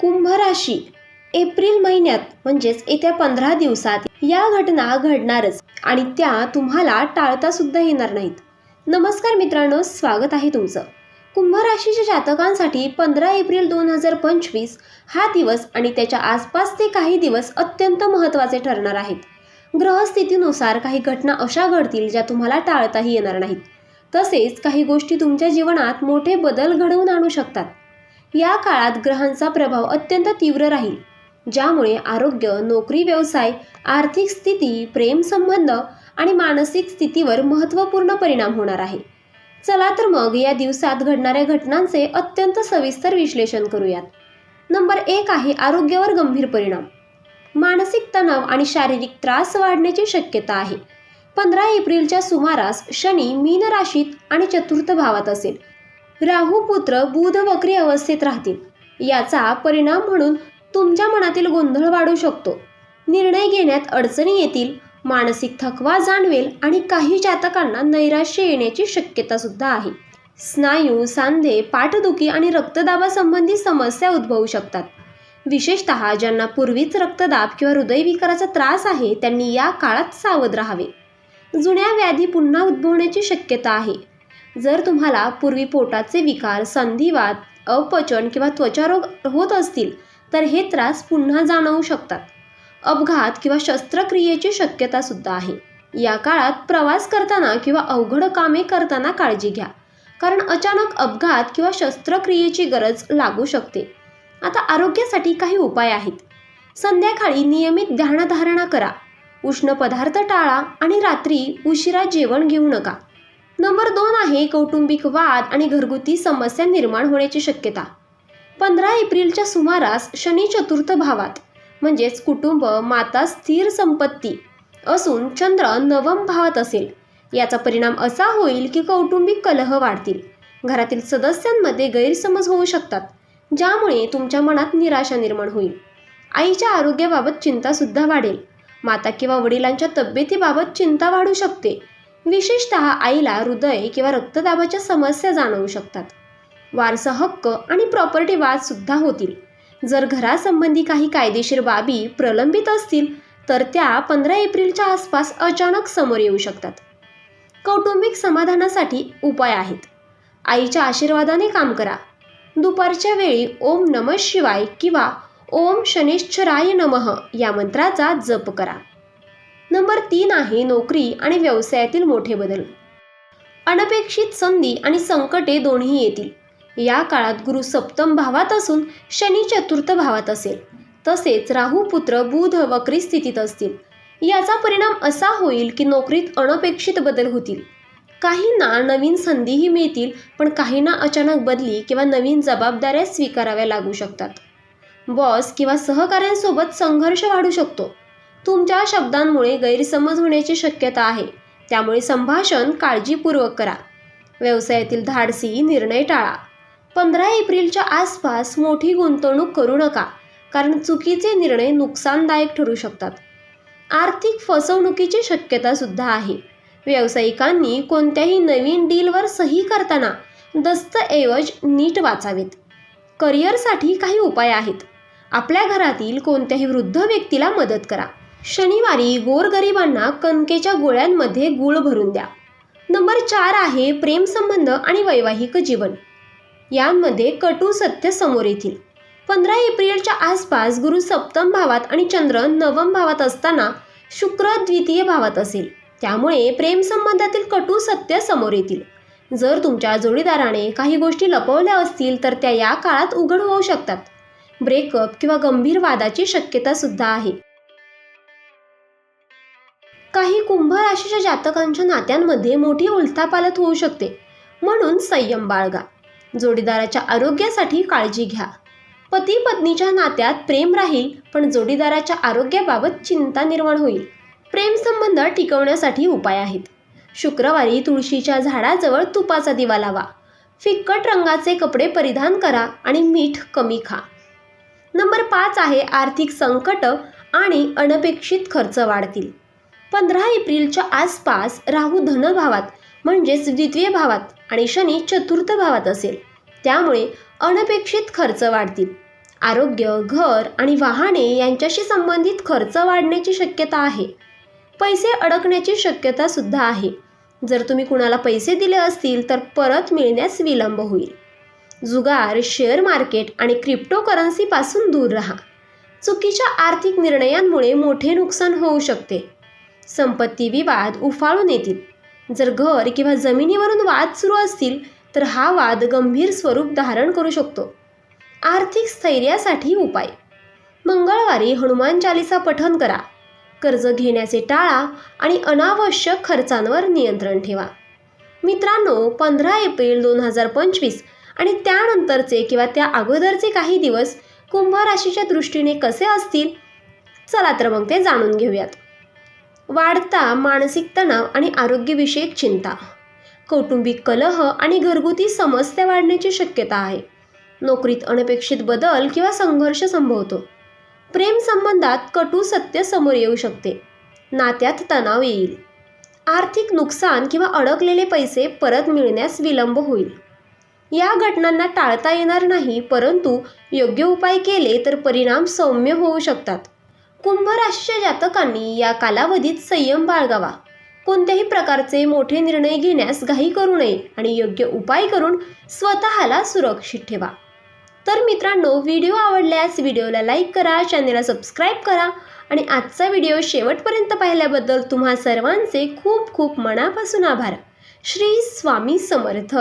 कुंभ राशी एप्रिल महिन्यात म्हणजेच येत्या पंधरा दिवसात या घटना घडणारच आणि त्या तुम्हाला टाळता सुद्धा येणार नाहीत. नमस्कार मित्रांनो स्वागत आहे तुमचं. कुंभ राशीच्या जातकांसाठी पंधरा एप्रिल दोन हजार पंचवीस हा दिवस आणि त्याच्या आसपासचे काही दिवस अत्यंत महत्त्वाचे ठरणार आहेत. ग्रहस्थितीनुसार काही घटना अशा घडतील ज्या तुम्हाला टाळताही येणार नाहीत. तसेच काही गोष्टी तुमच्या जीवनात मोठे बदल घडवून आणू शकतात. या काळात ग्रहांचा प्रभाव अत्यंत तीव्र राहील ज्यामुळे आरोग्य नोकरी व्यवसाय आर्थिक स्थिती प्रेमसंबंध आणि मानसिक स्थितीवर महत्त्वपूर्ण परिणाम होणार आहे. चला तर मग या दिवसात घडणाऱ्या घटनांचे अत्यंत सविस्तर विश्लेषण करूयात. नंबर एक आहे आरोग्यावर गंभीर परिणाम. मानसिक तणाव आणि शारीरिक त्रास वाढण्याची शक्यता आहे. पंधरा एप्रिलच्या सुमारास शनी मीन राशीत आणि चतुर्थ भावात असेल. राहूपुत्र बुध वक्री अवस्थेत राहतील. याचा परिणाम म्हणून तुमच्या मनातील गोंधळ वाढू शकतो. निर्णय घेण्यात अडचणी येतील मानसिक थकवा जाणवेल आणि काही जातकांना नैराश्य येण्याची शक्यता सुद्धा आहे. स्नायू सांधे पाठदुखी आणि रक्तदाबासंबंधी समस्या उद्भवू शकतात. विशेषत ज्यांना पूर्वीच रक्तदाब किंवा हृदयविकाराचा त्रास आहे त्यांनी या काळात सावध राहावे. जुन्या व्याधी पुन्हा उद्भवण्याची शक्यता आहे. जर तुम्हाला पूर्वी पोटाचे विकार संधिवात अपचन किंवा त्वचारोग होत असतील तर हे त्रास पुन्हा जाणवू शकतात. अपघात किंवा शस्त्रक्रियेची शक्यता सुद्धा आहे. या काळात प्रवास करताना किंवा अवघड कामे करताना काळजी घ्या. कारण अचानक अपघात किंवा शस्त्रक्रियेची गरज लागू शकते. आता आरोग्यासाठी काही उपाय आहेत. संध्याकाळी नियमित ध्यानधारणा करा. उष्ण पदार्थ टाळा आणि रात्री उशिरा जेवण घेऊ नका. नंबर दोन आहे कौटुंबिक वाद आणि घरगुती समस्या निर्माण होण्याची शक्यता. पंधरा एप्रिलच्या सुमारास शनी चतुर्थ भावात म्हणजेच कुटुंब माता स्थिर संपत्ती असून चंद्र नवम भावात असेल. याचा परिणाम असा होईल की कौटुंबिक कलह वाढतील. घरातील सदस्यांमध्ये गैरसमज होऊ शकतात ज्यामुळे तुमच्या मनात निराशा निर्माण होईल. आईच्या आरोग्याबाबत चिंतासुद्धा वाढेल. माता किंवा वडिलांच्या तब्येतीबाबत चिंता वाढू शकते. विशेषत आईला हृदय किंवा रक्तदाबाच्या समस्या जाणवू शकतात. वारसा हक्क आणि प्रॉपर्टी वाद सुद्धा होतील. जर घरासंबंधी काही कायदेशीर बाबी प्रलंबित असतील तर त्या पंधरा एप्रिलच्या आसपास अचानक समोर येऊ शकतात. कौटुंबिक समाधानासाठी उपाय आहेत. आईच्या आशीर्वादाने काम करा. दुपारच्या वेळी ओम नम शिवाय किंवा ओम शनेश्चराय नमः या मंत्राचा जप करा. नंबर तीन आहे नोकरी आणि व्यवसायातील मोठे बदल. अनपेक्षित संधी आणि संकटे दोन्ही येतील. या काळात गुरु सप्तम भावात असून शनी चतुर्थ भावात असेल. तसेच राहू पुत्र बुध वक्री स्थितीत असतील. याचा परिणाम असा होईल की नोकरीत अनपेक्षित बदल होतील. काहींना नवीन संधीही मिळतील पण काहींना अचानक बदली किंवा नवीन जबाबदाऱ्या स्वीकाराव्या लागू शकतात. बॉस किंवा सहकाऱ्यांसोबत संघर्ष वाढू शकतो. तुमच्या शब्दांमुळे गैरसमज होण्याची शक्यता आहे. त्यामुळे संभाषण काळजीपूर्वक करा. व्यवसायातील धाडसी निर्णय टाळा. पंधरा एप्रिलच्या आसपास मोठी गुंतवणूक करू नका कारण चुकीचे निर्णय नुकसानदायक ठरू शकतात. आर्थिक फसवणुकीची शक्यता सुद्धा आहे. व्यावसायिकांनी कोणत्याही नवीन डीलवर सही करताना दस्तऐवज नीट वाचावेत. करिअरसाठी काही उपाय आहेत. आपल्या घरातील कोणत्याही वृद्ध व्यक्तीला मदत करा. शनिवारी गोरगरिबांना कणकेच्या गोळ्यांमध्ये गुळ भरून द्या. नंबर चार आहे प्रेमसंबंध आणि वैवाहिक जीवन. यांमध्ये कटू सत्य समोर येतील. पंधरा एप्रिलच्या आसपास गुरु सप्तम भावात आणि चंद्र नवम भावात असताना शुक्र द्वितीय भावात असेल. त्यामुळे प्रेमसंबंधातील कटू सत्य समोर येतील. जर तुमच्या जोडीदाराने काही गोष्टी लपवल्या असतील तर त्या या काळात उघड होऊ शकतात. ब्रेकअप किंवा गंभीर वादाची शक्यता सुद्धा आहे. काही कुंभ राशीच्या जातकांच्या नात्यांमध्ये मोठी उलथापालथ होऊ शकते. म्हणून संयम बाळगा. जोडीदाराच्या आरोग्यासाठी काळजी घ्या. पती पत्नीच्या नात्यात प्रेम राहील पण जोडीदाराच्या आरोग्याबाबत चिंता निर्माण होईल. प्रेमसंबंध टिकवण्यासाठी उपाय आहेत. शुक्रवारी तुळशीच्या झाडाजवळ तुपाचा दिवा लावा. फिक्कट रंगाचे कपडे परिधान करा आणि मीठ कमी खा. नंबर पाच आहे आर्थिक संकट आणि अनपेक्षित खर्च वाढतील. पंधरा एप्रिलच्या आसपास राहू धनभावात म्हणजेच द्वितीय भावात आणि शनी चतुर्थ भावात असेल. त्यामुळे अनपेक्षित खर्च वाढतील. आरोग्य घर आणि वाहने यांच्याशी संबंधित खर्च वाढण्याची शक्यता आहे. पैसे अडकण्याची शक्यता सुद्धा आहे. जर तुम्ही कुणाला पैसे दिले असतील तर परत मिळण्यास विलंब होईल. जुगार शेअर मार्केट आणि क्रिप्टोकरन्सीपासून दूर राहा. चुकीच्या आर्थिक निर्णयांमुळे मोठे नुकसान होऊ शकते. संपत्ती विवाद उफाळून येतील. जर घर किंवा जमिनीवरून वाद सुरू असतील तर हा वाद गंभीर स्वरूप धारण करू शकतो. आर्थिक स्थैर्यासाठी उपाय. मंगळवारी हनुमान चालिसा पठन करा. कर्ज घेण्याचे टाळा आणि अनावश्यक खर्चांवर नियंत्रण ठेवा. मित्रांनो पंधरा एप्रिल दोन हजार पंचवीस आणि त्यानंतरचे किंवा त्या अगोदरचे काही दिवस कुंभ राशीच्या दृष्टीने कसे असतील चला तर मग ते जाणून घेऊयात. वाढता मानसिक तणाव आणि आरोग्यविषयक चिंता. कौटुंबिक कलह आणि घरगुती समस्या वाढण्याची शक्यता आहे. नोकरीत अनपेक्षित बदल किंवा संघर्ष संभवतो. प्रेम संबंधात कटू सत्य समोर येऊ शकते. नात्यात तणाव येईल. आर्थिक नुकसान किंवा अडकलेले पैसे परत मिळण्यास विलंब होईल. या घटनांना टाळता येणार नाही परंतु योग्य उपाय केले तर परिणाम सौम्य होऊ शकतात. कुंभराशीच्या जातकांनी या कालावधीत संयम बाळगावा. कोणत्याही प्रकारचे मोठे निर्णय घेण्यास घाई करू नये आणि योग्य उपाय करून स्वतःला सुरक्षित ठेवा. तर मित्रांनो व्हिडिओ आवडल्यास व्हिडिओला लाईक करा चॅनेलला सबस्क्राईब करा आणि आजचा व्हिडिओ शेवटपर्यंत पाहिल्याबद्दल तुम्हा सर्वांचे खूप खूप मनापासून आभार. श्री स्वामी समर्थ.